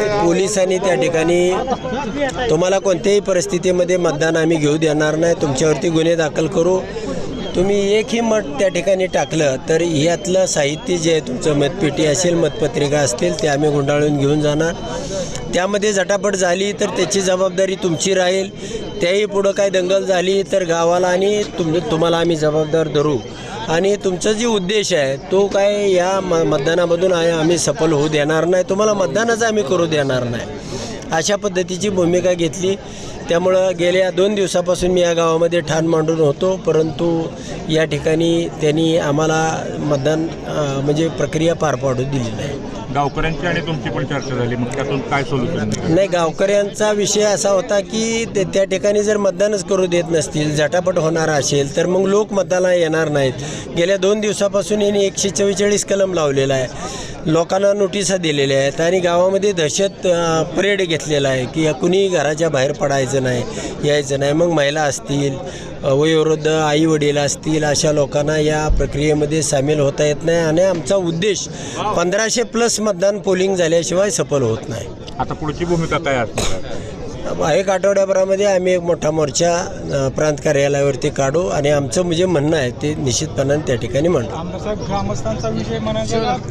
पोलिसांनी त्या ठिकाणी तुम्हाला कोणत्याही परिस्थितीमध्ये मतदान आम्ही घेऊ देणार नाही. तुमच्यावरती गुन्हे दाखल करू. तुम्ही एकही मत त्या ठिकाणी टाकलं तर यातलं साहित्य जे आहे तुमचं मतपेटी असेल मतपत्रिका असतील ते आम्ही गुंडाळून घेऊन जाणार. त्यामध्ये झटापट झाली तर त्याची जबाबदारी तुमची राहील. त्याही पुढं काय दंगल झाली तर गावाला आणि तुम तुम्हाला आम्ही जबाबदार धरू. आणि तुमचा जे उद्देश आहे तो काय या म मतदानामधून आहे आम्ही सफल होऊ देणार नाही. तुम्हाला मतदानच आम्ही करू देणार नाही. अशा पद्धतीची भूमिका घेतली. त्यामुळं गेल्या दोन दिवसापासून मी या गावामध्ये ठाण मांडून होतो परंतु या ठिकाणी त्यांनी आम्हाला मतदान म्हणजे प्रक्रिया पार पाडू दिली नाही गावकऱ्यांची आणि तुमची पण चर्चा झाली मग त्यातून काय सोल्युशन नाही गावकऱ्यांचा विषय असा होता की ते त्या ठिकाणी जर मतदानच करू देत नसतील झटापट होणार असेल तर मग लोक मतदानाला येणार नाहीत. गेल्या दोन दिवसापासून यांनी एकशे चव्वेचाळीस कलम लावलेला आहे. लोकांना नोटिसा दिलेल्या आहेत आणि गावामध्ये दहशत परेड घेतलेला आहे की कुणीही घराच्या बाहेर पडायचं नाही यायचं नाही. मग महिला असतील वयोवृद्ध आई वडील असतील अशा लोकांना या प्रक्रियेमध्ये सामील होता येत नाही आणि आमचा उद्देश पंधराशे प्लस मतदान पोलिंग झाल्याशिवाय सफल होत नाही. आता पुढची भूमिका काय असणार? एक आठवड्याभरामध्ये आम्ही एक मोठा मोर्चा प्रांत कार्यालयावरती काढू आणि आमचं म्हणजे म्हणणं आहे ते निश्चितपणाने त्या ठिकाणी ग्रामस्थांचा विषय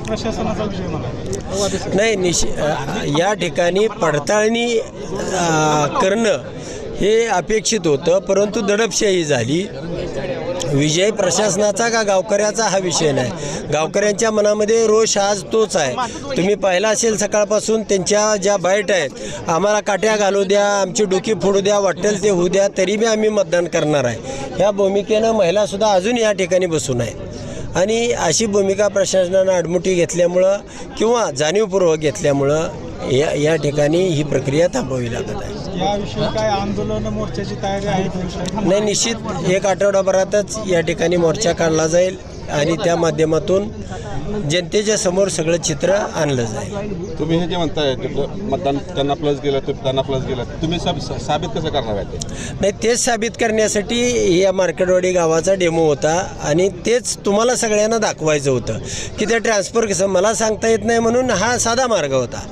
प्रशासनाचा विषय म्हणायचा नाही निश्चि अ, या ठिकाणी पडताळणी करणं हे अपेक्षित होतं परंतु दडपशाही झाली. विजय प्रशासनाचा का गावकऱ्याचा हा विषय नाही? गावकऱ्यांच्या मनामध्ये रोष आज तोच आहे. तुम्ही पाहिला असेल सकाळपासून त्यांच्या ज्या बाईट आहेत आम्हाला काट्या घालू द्या आमची डोकी फोडू द्या वाटेल ते होऊ द्या तरी बी आम्ही मतदान करणार आहे. ह्या भूमिकेनं महिलासुद्धा अजून या ठिकाणी बसून आहेत. आणि अशी भूमिका प्रशासनानं आडमुठी घेतल्यामुळं किंवा जाणीवपूर्वक घेतल्यामुळं या या ठिकाणी ही प्रक्रिया थांबवावी लागत आहे. याविषयी काय आंदोलन मोर्चाची तयारी आहे? नाही निश्चित एक आठवडाभरातच या ठिकाणी मोर्चा काढला जाईल आणि त्या माध्यमातून जनतेच्या समोर सगळं चित्र आणलं जाईल. तुम्ही हे जे म्हणताय मतदान त्यांना प्लस गेलं तुम्ही त्यांना प्लस गेलं. तुम्ही सब साबित कसं करणार आहे नाही तेच साबित करण्यासाठी या मार्केटवाडी गावाचा डेमो होता आणि तेच तुम्हाला सगळ्यांना दाखवायचं होतं की ते ट्रान्सफर कसं मला सांगता येत नाही म्हणून हा साधा मार्ग होता.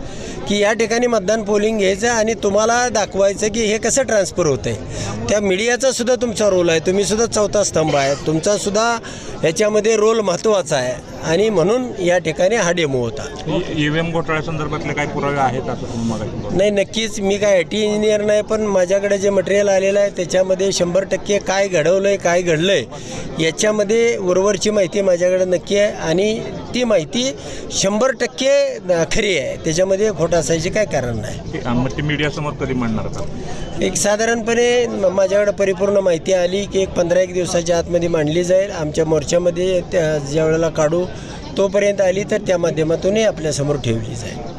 की या ठिकाणी मतदान पोलिंग घ्यायचं आणि तुम्हाला दाखवायचं की हे कसं ट्रान्सफर होतं आहे त्या मीडियाचा सुद्धा तुमचा रोल आहे. तुम्ही सुद्धा चौथा स्तंभ आहे. तुमचा सुद्धा ह्याच्यामध्ये रोल महत्त्वाचा आहे. आणि म्हणून या ठिकाणी हा डेमो होता. ईव्हीएम घोटाळ्या संदर्भातले काही पुरावे आहेत असं तुम्ही नाही नक्कीच मी काय आय टी इंजिनियर नाही पण माझ्याकडे जे मटेरियल आलेलं आहे त्याच्यामध्ये शंभर टक्के काय घडवलं आहे काय घडलं आहे याच्यामध्ये वरवरची माहिती माझ्याकडे नक्की आहे. आणि ती माहिती शंभर टक्के खरी आहे. त्याच्यामध्ये खोटं असायचे काय कारण नाही. मीडियासमोर कधी मांडणार का एक साधारणपणे माझ्याकडे परिपूर्ण माहिती आली की एक पंधरा एक दिवसाच्या आतमध्ये मांडली जाईल. आमच्या मोर्चामध्ये त्या ज्या वेळेला काढू तोपर्यंत आली तर त्या माध्यमातूनही आपल्यासमोर ठेवली जाईल.